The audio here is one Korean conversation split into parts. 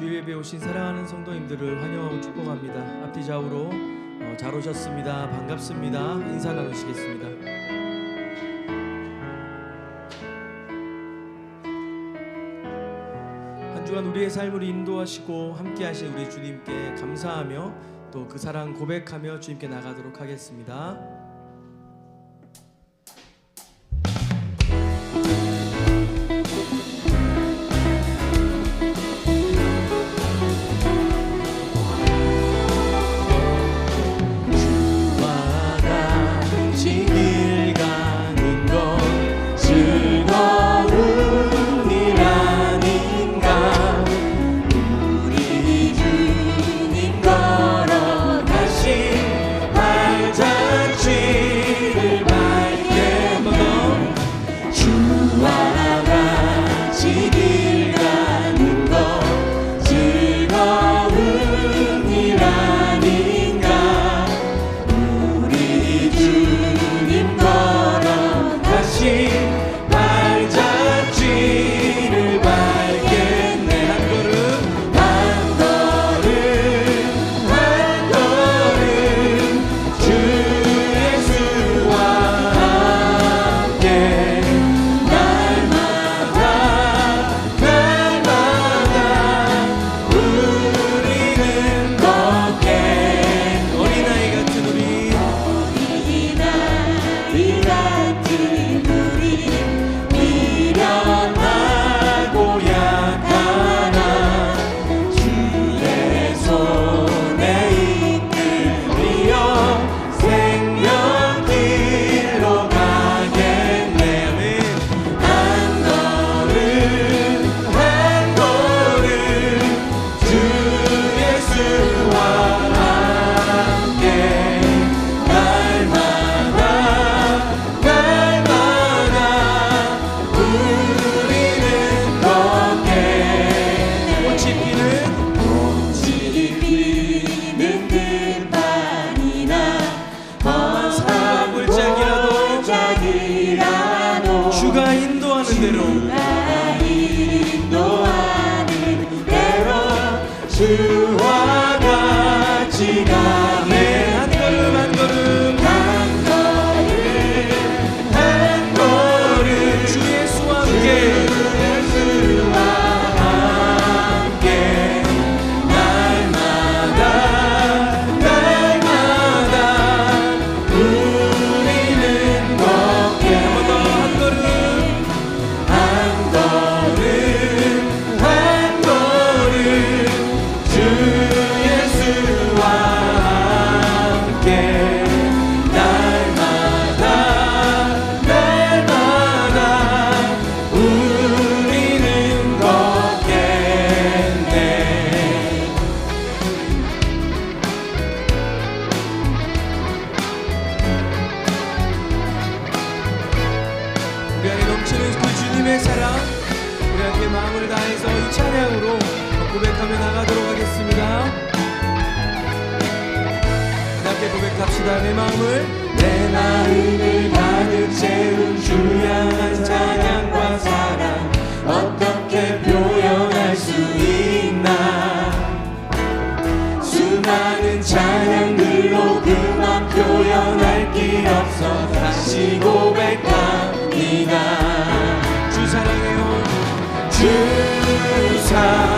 주위에 배우신 사랑하는 성도님들을 환영하고 축복합니다. 앞뒤 좌우로 어, 잘 오셨습니다. 반갑습니다. 인사 나누시겠습니다. 한 주간 우리의 삶을 인도하시고 함께하신 우리 주님께 감사하며 또 그 사랑 고백하며 주님께 나가도록 하겠습니다. 주와 같이 가 좋습니다. 함께 고백합시다. 내 마음을 내 마음을 가득 채운 주양한 찬양과 사랑 어떻게 표현할 수 있나 수많은 찬양들로 그만 표현할 길 없어 다시 고백합니다. 주 사랑해요. 주 사랑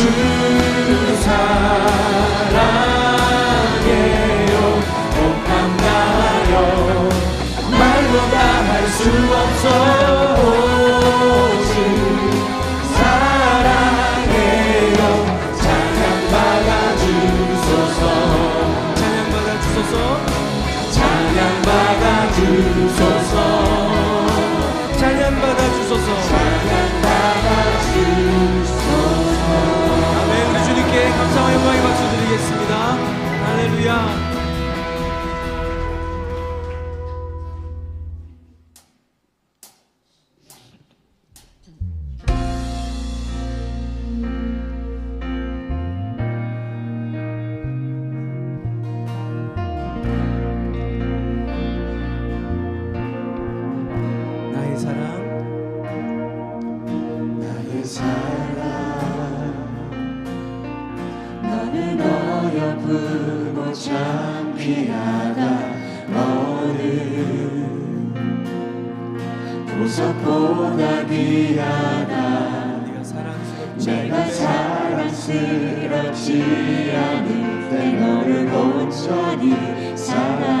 Jesus. 너의 품어 잠피하다 너를 보석보다 귀하다. 내가 사랑스럽지 않을 때 너를 온전히 사랑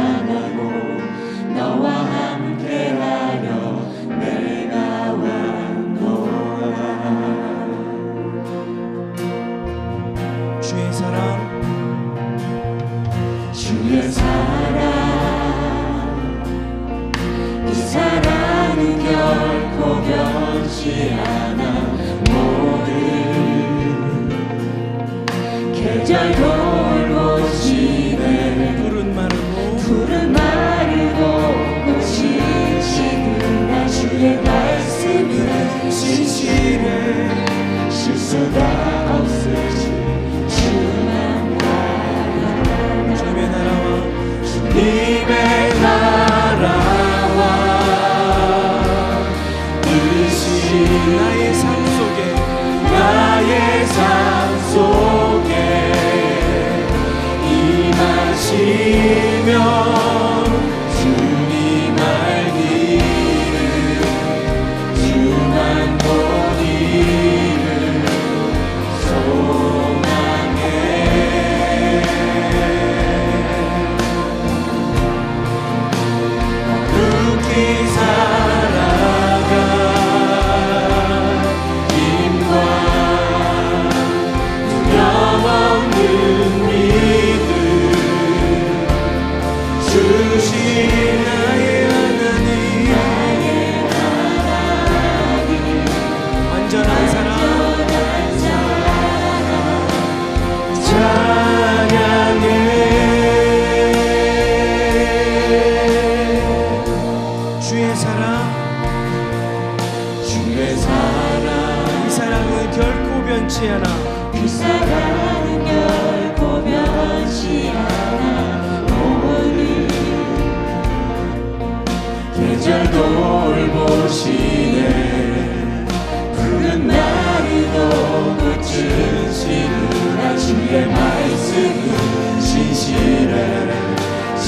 보면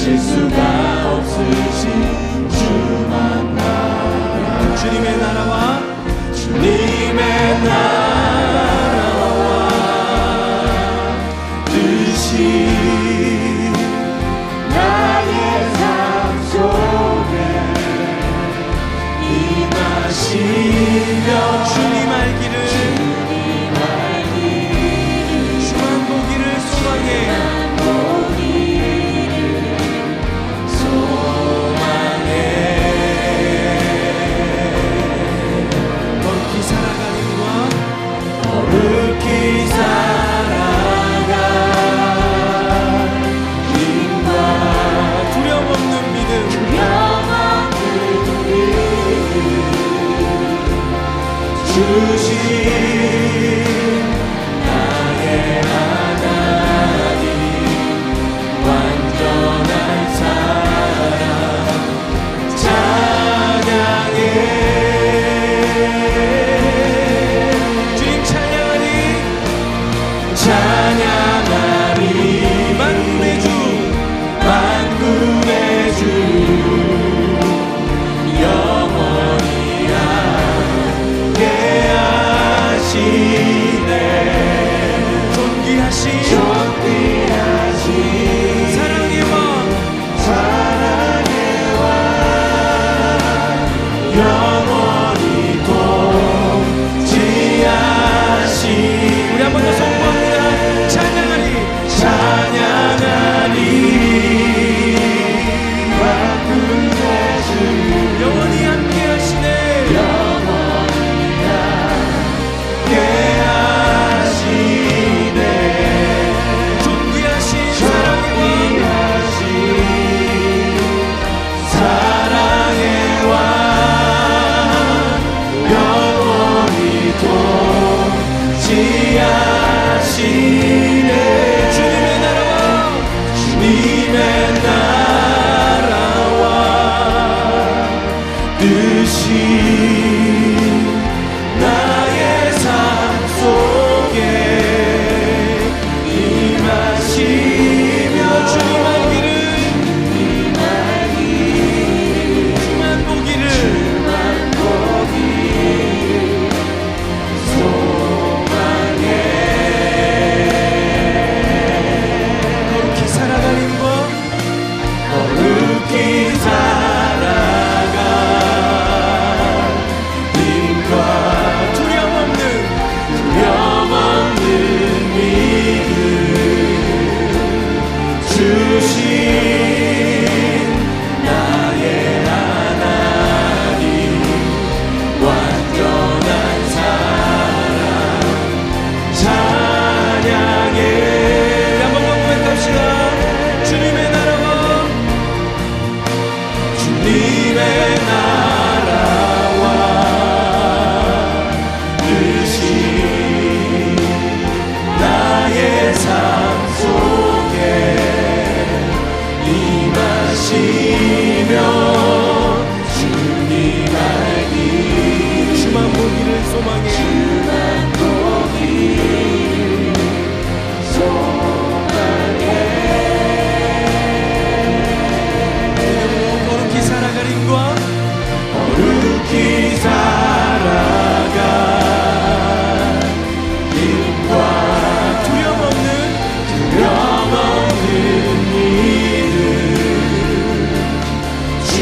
실수가 없으신 주만 나라 주님의 나라와 주님의 나라와 뜻이 나의 삶 속에 임하시며 주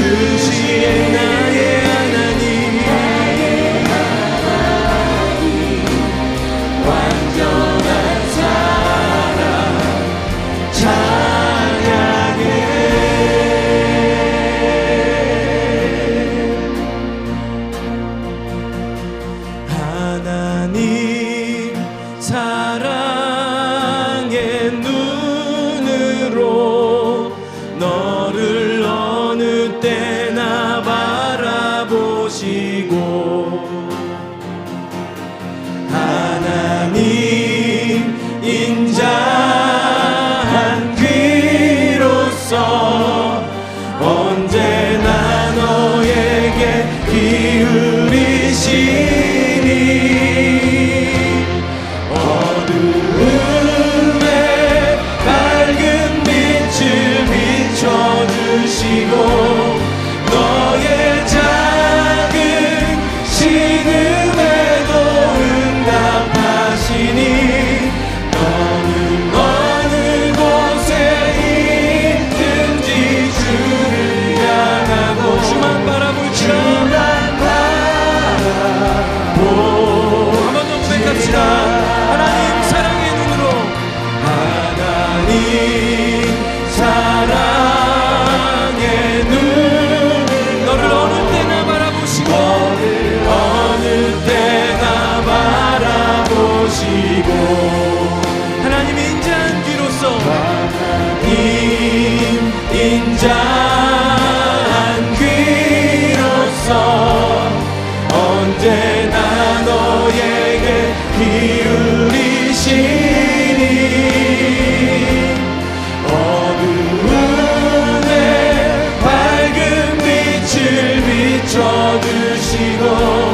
주 비춰주시고